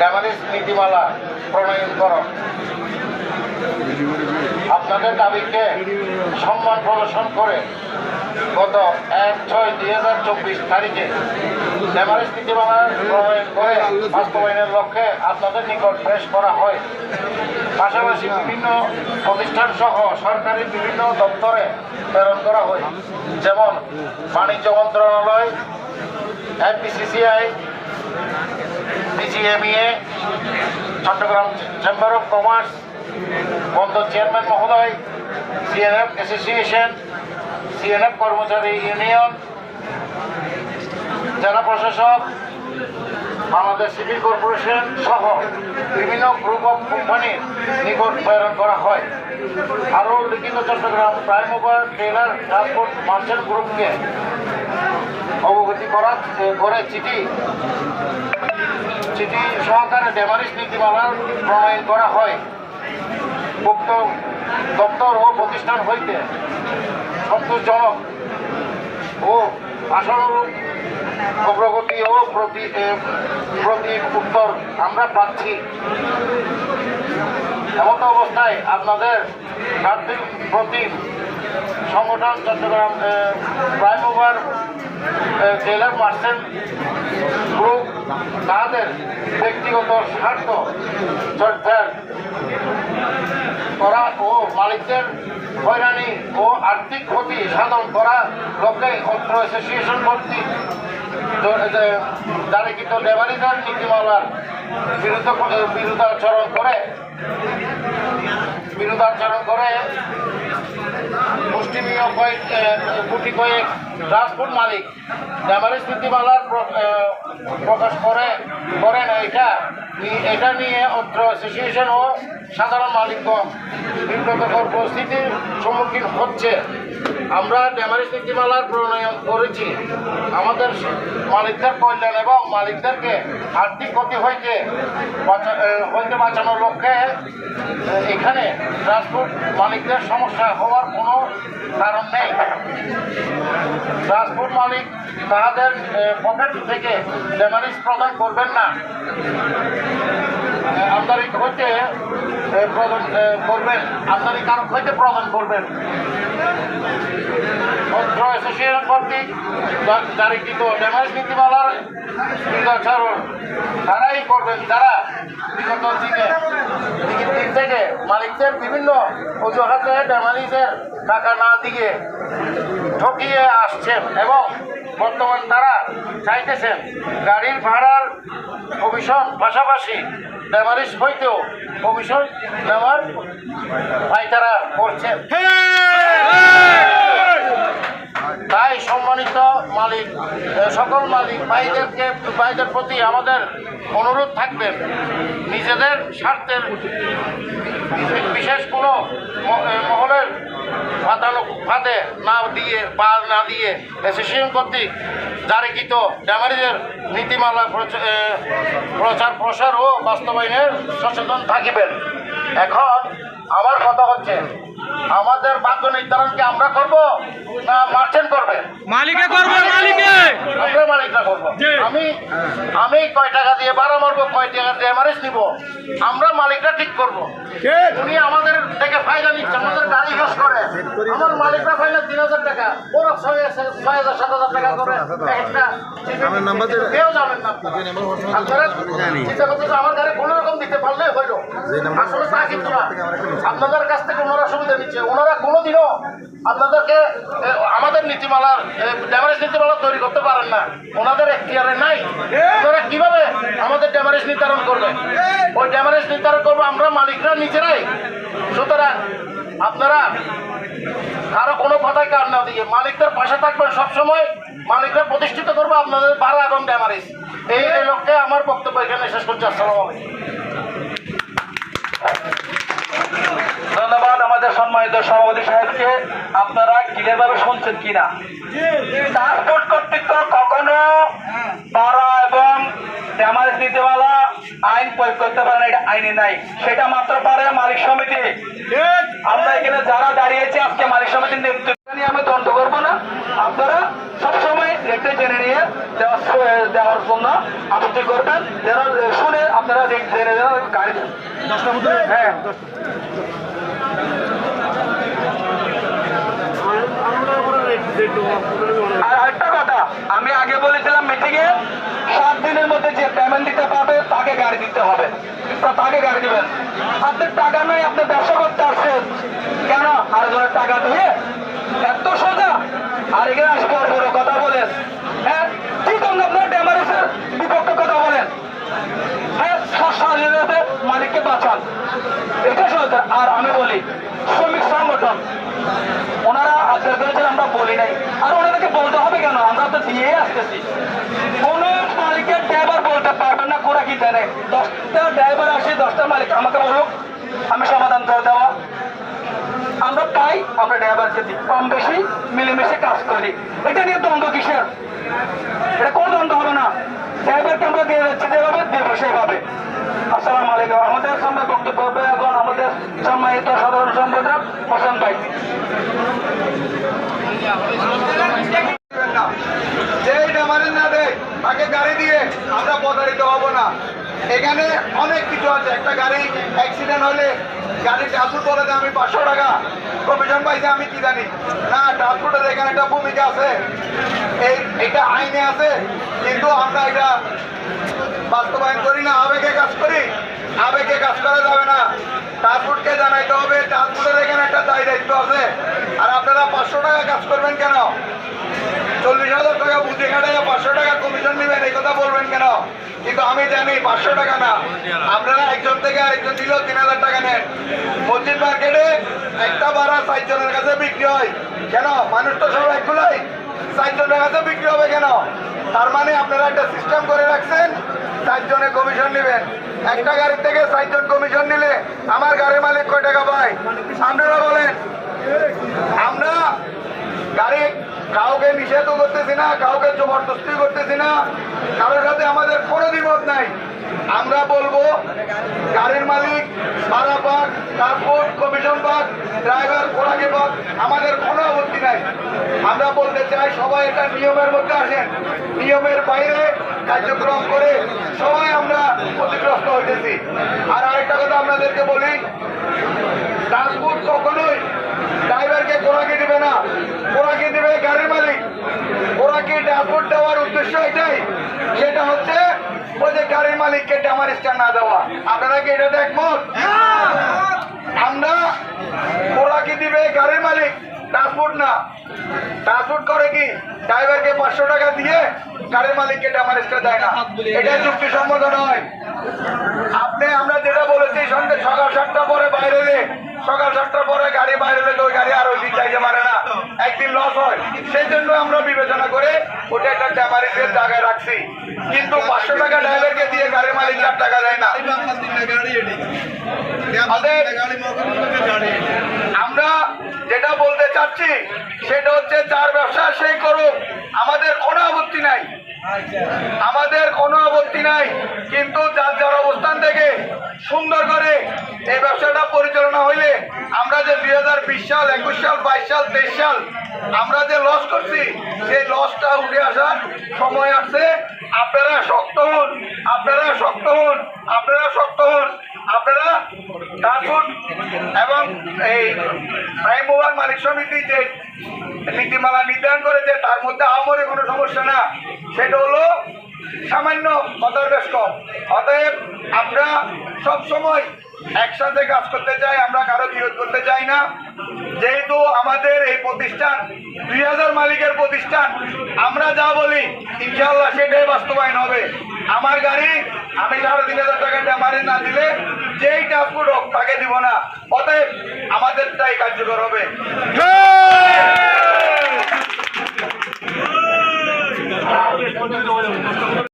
ড্যামারিস নীতিমালা প্রণয়ন করো। আপনাদের দাবিকে সম্মান প্রদর্শন করে গত এক ছয় দুই হাজার চব্বিশ তারিখে ড্যামারিস নীতিমালা প্রণয়ন করে বাস্তবায়নের লক্ষ্যে আপনাদের নিকট পেশ করা হয়। পাশাপাশি বিভিন্ন প্রতিষ্ঠান সহ সরকারি বিভিন্ন দপ্তরে প্রেরণ করা হয়। যেমন বাণিজ্য মন্ত্রণালয়, FBCCI BGMEA, Chattogram chamber of commerce বন্দর চেয়ারম্যান মহোদয়, সিএনএফ অ্যাসোসিয়েশন সিএনএফ কর্মচারী ইউনিয়ন, জেলা প্রশাসক বাংলাদেশ সিভিল কর্পোরেশন সহ বিভিন্ন গ্রুপ অফ কোম্পানির নিকট প্রেরণ করা হয়। আরও লিখিত Chittagong prime over trailer transport merchant গ্রুপকে অবগতি করা করে চিঠি। চিঠি সহকারে ডেমারিস নীতিমালা প্রণয়ন করা হয়। উক্ত দপ্তর ও প্রতিষ্ঠান হইতে সন্তোষজনক ও আশানুরূপ অগ্রগতি ও প্রতি প্রতি উত্তর আমরা পাচ্ছি। এমন অবস্থায় আপনাদের প্রার্থীর প্রতি সংগঠন চট্টগ্রাম প্রাইম ওভার জেলার পার্সেন্ট গ্রুপ তাদের ব্যক্তিগত স্বার্থ চর্চার করা ও মালিকদের হয়রানি ও আর্থিক ক্ষতি সাধন করা লক্ষ্যে অত্র অ্যাসোসিয়েশন কর্তৃক জারিকৃত ডেভারিজার নীতিমালার বিরুদ্ধ বিরুদ্ধাচরণ করে বিরুদ্ধাচরণ করে, মুষ্টিমীয় কয়েক কোটি কয়েক ট্রান্সপোর্ট মালিক ড্যামারিজ নীতিমালার প্র- প্রকাশ করে করেন এটা এটা নিয়ে অত্র অ্যাসোসিয়েশন ও সাধারণ মালিকগণ বিব্রতকর পরিস্থিতির সম্মুখীন হচ্ছে। আমরা ড্যামারিজ নীতিমালার প্রণয়ন করেছি। আমাদের মালিকদের কল্যাণ এবং মালিকদেরকে আর্থিক ক্ষতি হইতে হইতে বাঁচানোর লক্ষ্যে এখানে ট্রান্সপোর্ট মালিকদের সমস্যা হওয়ার কোনো কারণ নেই। ট্রান্সপোর্ট মালিক তাদের পকেট থেকে ডেমারিজ প্রদান করবেন না। আমদানি হইতে প্রদান করবেন। আমদানি কারক হইতে প্রদান করবেন। অত্র অ্যাসোসিয়েশন কর্তৃক জারিকৃত ড্যামেজ নীতিমালার বিরুদ্ধাচরণ তারাই করবেন যারা বিগত দিনে দিন থেকে মালিকদের বিভিন্ন অজুহাতে ড্যামারিজের টাকা না দিয়ে ঠকিয়ে আসছেন এবং বর্তমান তারা চাইতেছেন গাড়ির ভাড়ার কমিশন পাশাপাশি ড্যামারিজ হইতেও কমিশন নেওয়ার পাইতারা করছেন তাই সম্মানিত মালিক সকল মালিক, ভাইদেরকে, ভাইদের প্রতি আমাদের অনুরোধ থাকবেন নিজেদের স্বার্থের বিশেষ কোনো মহলের ফাঁদানো ফাঁদে না দিয়ে পা না দিয়ে অ্যাসোসিয়েশন কর্তৃক জারিকৃত ড্যামারিজের নীতিমালা প্রচ- প্রচার প্রসার ও বাস্তবায়নের সচেতন থাকিবেন। এখন আমার কথা হচ্ছে আমাদের ভাগ্য নির্ধারণকে আমরা করব? না মার্চেন্ট করবে। মালিকে করবে মালিকে আমরা মালিকরা করব। আমি আমি কয় টাকা দিয়ে বারো মারবো কয় টাকা দিয়ে এমারেজ নিব? আমরা মালিকরা ঠিক করব। উনি আমাদের থেকে ফায়দা নিচ্ছে আমাদের গাড়ি আমার মালিকরা তিন হাজার টাকা ওরা ছয় ছয় হাজার সাত হাজার টাকা করে একটা আমার নাম্বার কেউ জানেন না আপনারা চিন্তা করতেছে আমার গাড়ি কোনো রকম দিতে পারলে হইল আসলে তা কিন্তু না আপনাদের কাছ থেকে ওনারা সুবিধা নিচ্ছে ওনারা কোনোদিনও আপনাদেরকে আমাদের নীতিমালার ড্যামারেজ নীতিমালা তৈরি করতে পারেন না ওনাদের এখতিয়ারে নাই ওনারা কীভাবে আমাদের ড্যামারেজ নির্ধারণ করবে ওই ড্যামারেজ নির্ধারণ করব আমরা মালিকরা নিজেরাই সুতরাং আপনারা কারও কোনো কথায় কার না দিয়ে মালিকদের পাশে থাকবেন সবসময়। মালিকরা প্রতিষ্ঠিত করব, আপনাদের ভাড়া এবং ড্যামারেজ এই লক্ষ্যে আমার বক্তব্য এখানে শেষ করছি, আসসালামু ধন্যবাদ আমাদের সম্মানিত সভাপতি সাহেবকে। আপনারা ক্লিয়ার ভাবে শুনছেন কিনা? ট্রান্সপোর্ট কর্তৃত্ব কখনো পাড়া এবং ড্যামারেজ নীতিমালা আইন প্রয়োগ করতে পারে না এটা আইনে নাই। সেটা মাত্র পারে মালিক সমিতি। আমরা এখানে যারা দাঁড়িয়েছি আজকে মালিক সমিতির নেতৃত্ব নিয়ে আমি দণ্ড করব না। আপনারা সবসময় রেটে জেনে নিয়ে দেওয়ার জন্য আপত্তি করবেন। যেন শুনে আপনারা আপনারা দেখছেন গাড়ি হ্যাঁ। আর একটা কথা আমি আগে বলেছিলাম মিটিংয়ে সাত দিনের মধ্যে যে পেমেন্ট দিতে পারবে তাকে গাড়ি দিতে হবে। তাকে গাড়ি দিবেন। আপনার টাকা নাই, আপনি ব্যবসা করতে আসছেন। কেন? আর টাকা দিয়ে এত সোজা। আর এখানে আসে বড় বড় কথা বলেন। হ্যাঁ আপনার বিপক্ষে কথা বলেন? হ্যাঁ মালিককে বাঁচান। এটা আর আমি বলি, শ্রমিক সংগঠন। ওনারা আজকের আমরা বলি নাই, আর ওনাদেরকে বলতে হবে কেন? আমরা তো দিয়ে আসতেছি। কোন মালিকের ড্রাইভার বলতে পারবেন না কোরা কি জানে দশটা ড্রাইভার আসে দশটা মালিক আমাকে বলুক আমি সমাধান করে দেওয়া আমরা পাই, আমরা ড্রাইভারকে দিই। কম বেশি মিলেমিশে কাজ করি। এটা নিয়ে দ্বন্দ্ব কিসের? এটা কোনো দ্বন্দ্ব হবে না। ড্রাইভারকে আমরা দিয়ে যাচ্ছি যেভাবে, দেবো সেভাবে। আসসালামু আলাইকুম। আমাদের সামনে বক্তব্য হবে এখন আমাদের সম্মানিত সাধারণ সম্পাদক হোসেন ভাই যেই ডেমারেন না দেয় তাকে গাড়ি দিয়ে আমরা প্রতারিত হব না। এখানে অনেক কিছু আছে। একটা গাড়ি অ্যাক্সিডেন্ট হলে গাড়ি ট্রান্সপোর্ট করে আমি পাঁচশো টাকা। কমিশন পাইছে, আমি কি জানি? না ট্রান্সপোর্টের এখানে একটা ভূমিকা আছে। এই, এটা আইনে আছে, কিন্তু আমরা এটা বাস্তবায়ন করি না। আবেগে কাজ করি। আবেগে কাজ করা যাবে না। ট্রান্সপোর্টকে জানাইতে হবে। ট্রান্সপোর্টের এখানে একটা দায় দায়িত্ব আছে। আর আপনারা পাঁচশো টাকা কাজ করবেন কেন চল্লিশ হাজার টাকা বুঝে খাটায় পাঁচশো টাকা কমিশন নেবেন এই কথা বলবেন কেন? কিন্তু আমি জানি পাঁচশো টাকা না, আপনারা একজন থেকে আরেকজন দিলেও তিন হাজার টাকা নেন। মসজিদ মার্কেটে একটা ভাড়া ষাট জনের কাছে বিক্রি হয়। কেন? মানুষ তো সব একগুলাই জনের কাছে বিক্রি হবে কেন? তার মানে আপনারা একটা সিস্টেম করে রাখছেন ষাট জনে কমিশন নেবেন। একটা গাড়ির থেকে ষাট জন কমিশন নিলে আমার গাড়ির মালিক কয় টাকা পায়? আপনারা বলেন আমরা গাড়ি কাউকে নিষেধ করতেছি না, কাউকে জবরদস্তি করতেছি না, কারোর সাথে আমাদের কোনো বিপদ নাই। আমরা বলব, গাড়ির মালিক, ভাড়া পাক ট্রান্সপোর্ট কমিশন পাক ড্রাইভার কোড়াকে পাক, আমাদের কোনো আপত্তি নাই। আমরা বলতে চাই, সবাই এটা নিয়মের মধ্যে আসেন। নিয়মের বাইরে কার্যক্রম করে সবাই আমরা ক্ষতিগ্রস্ত হইতেছি। আর আরেকটা কথা আপনাদেরকে বলি ট্রান্সপোর্ট কখনোই ড্রাইভারকে কোরাকে দিবে না। কোরাকে দিবে গাড়ির মালিক। কোরাকে ট্রান্সপোর্ট দেওয়ার উদ্দেশ্য এটাই। সেটা হচ্ছে ওই যে গাড়ির মালিককে ডামার স্টার না দেওয়া। আপনারা কি এটা একমত? আমরা কোরাকে দিবে গাড়ির মালিক। ট্রান্সপোর্ট না। ট্রান্সপোর্ট করে কি? ড্রাইভারকে পাঁচশো টাকা দিয়ে গাড়ির মালিককে ডামার স্টার দেয় না। এটা যুক্তিসম্মত নয়। আপনি, আমরা যেটা বলেছি, সন্ধ্যে সকাল সাতটা পরে বাইরে সকাল সাতটার পরে গাড়ি বাইরে তো ওই গাড়ি আর দিন যাইতে পারে না। একদিন লস হয়। সেই জন্য আমরা বিবেচনা করে ওটা একটা ড্যামারিজের জায়গায় রাখছি। কিন্তু পাঁচশো টাকা ড্রাইভারকে দিয়ে গাড়ির মালিক আর টাকা দেয় না। আমরা যেটা বলতে চাচ্ছি, সেটা হচ্ছে যার ব্যবসা সেই করুক, আমাদের কোনো আপত্তি নাই। আমাদের কোনো আপত্তি নাই, কিন্তু যার যার অবস্থান থেকে সুন্দর করে এই ব্যবসাটা পরিচালনা হইলে আমরা যে দুই হাজার বিশ সাল, একুশ সাল, বাইশ সাল, তেইশ সাল আমরা যে লস করছি, সেই লসটা উঠে আসার সময় আসছে। আপনারা শক্ত হন, আপনারা শক্ত হন, আপনারা শক্ত হন, আপনারা ট্রান্সপোর্ট এবং এই প্রাইম মোবাইল মালিক সমিতি যে নীতিমালা নির্ধারণ করেছে, তার মধ্যে আমাদের কোনো সমস্যা না। সেটা হলো সামান্য মতবেশ কম অতএব আমরা সবসময় একসাথে কাজ করতে চাই, আমরা কারও বিরোধ করতে চাই না। যেহেতু আমাদের এই প্রতিষ্ঠান, দুই হাজার মালিকের প্রতিষ্ঠান, আমরা যা বলি ইনশাল্লাহ সেটাই বাস্তবায়ন হবে। আমার গাড়ি, আমি সাড়ে তিন হাজার টাকা ড্যামারে না দিলে যেই ট্রান্সপোর্ট হোক তাকে দিব না। অতএব আমাদেরটাই কার্যকর হবে। what do you